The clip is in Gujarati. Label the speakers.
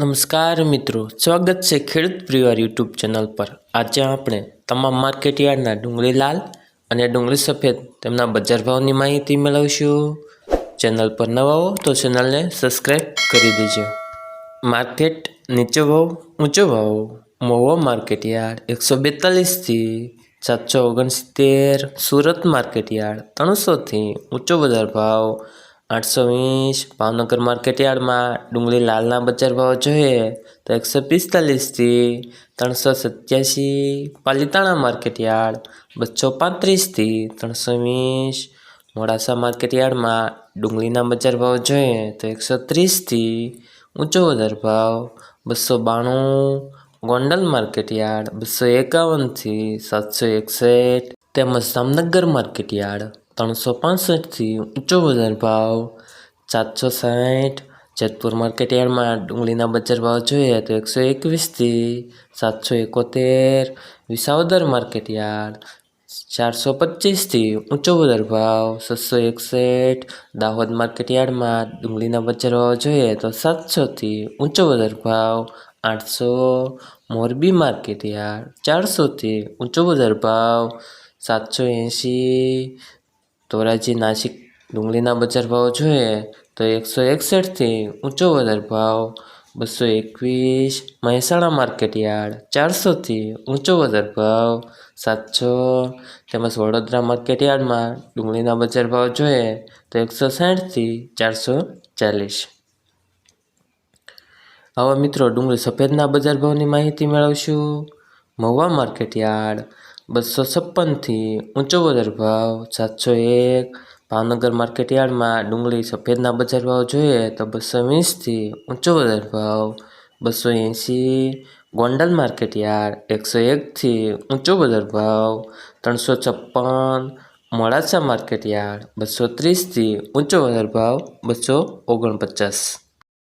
Speaker 1: નમસ્કાર મિત્રો, સ્વાગત છે ખેડૂત પરિવાર યુટ્યુબ ચેનલ પર. આજે આપણે તમામ માર્કેટ યાર્ડના ડુંગળી લાલ અને ડુંગળી સફેદ તેમના બજાર ભાવની માહિતી મેળવશું. ચેનલ પર નવા હો તો ચેનલને સબસ્ક્રાઈબ કરી દેજો. માર્કેટ નીચો ભાવ, ઊંચો ભાવ, મોવો માર્કેટ યાર્ડ એકસો બેતાલીસથી સાતસો ઓગણસિત્તેર, સુરત માર્કેટ યાર્ડ ત્રણસોથી ઊંચો બજાર ભાવ આઠસો વીસ, ભાવનગર માર્કેટ યાર્ડમાં ડુંગળી લાલના બજાર ભાવ જોઈએ તો એકસો પિસ્તાલીસથી ત્રણસો સત્યાસી, પાલીતાણા માર્કેટ યાર્ડ બસો પાંત્રીસથી ત્રણસો વીસ, મોડાસા માર્કેટ યાર્ડમાં ડુંગળીના બજાર ભાવ જોઈએ તો એકસો ત્રીસથી ઊંચો બજાર ભાવ બસો બાણું, ગોંડલ માર્કેટ યાર્ડ બસો એકાવનથી સાતસો એકસઠ, તેમજ જામનગર માર્કેટ યાર્ડ ત્રણસો પાસઠથી ઊંચો બજાર ભાવ, સાતસો સાઠ જેતપુર માર્કેટ યાર્ડમાં ડુંગળીના બજાર ભાવ જોઈએ તો એકસો એકવીસથી સાતસો એકોતેર. વિસાવદર માર્કેટ યાર્ડ, ચારસો પચીસથી ઊંચો બજાર ભાવ, છસો એકસઠ. દાહોદ માર્કેટ યાર્ડમાં ડુંગળીના બજાર ભાવ જોઈએ તો સાતસોથી ઊંચો બજાર ભાવ, આઠસો. મોરબી માર્કેટ યાર્ડ, ચારસોથી ઊંચો બજાર ભાવ, સાતસો એંશી. ધોરાજી નાસિક ડુંગળીના બજાર ભાવ જોઈએ તો એકસો એકસઠથી ઊંચો બજાર ભાવ, બસો એકવીસ, મહેસાણા માર્કેટ યાર્ડ ચારસોથી ઊંચો બજાર ભાવ, સાતસો. તેમજ વડોદરા માર્કેટ યાર્ડમાં ડુંગળીના બજાર ભાવ જોઈએ તો એકસો સાઠથી ચારસો ચાલીસ. હવે મિત્રો ડુંગળી સફેદના બજાર ભાવની માહિતી મેળવશું. મહુવા માર્કેટ યાર્ડ બસો છપ્પનથી ઊંચો બજાર ભાવ, સાતસો એક. ભાવનગર માર્કેટ યાર્ડમાં ડુંગળી, સફેદના બજાર ભાવ જોઈએ તો બસો વીસથી ઊંચો બજાર ભાવ બસો એંસી ગોંડલ માર્કેટ યાર્ડ, એકસો એકથી ઊંચો બજાર ભાવ, ત્રણસો છપ્પન. મોડાસા માર્કેટ યાર્ડ બસો ત્રીસથી ઊંચો બજાર ભાવ બસો ઓગણપચાસ.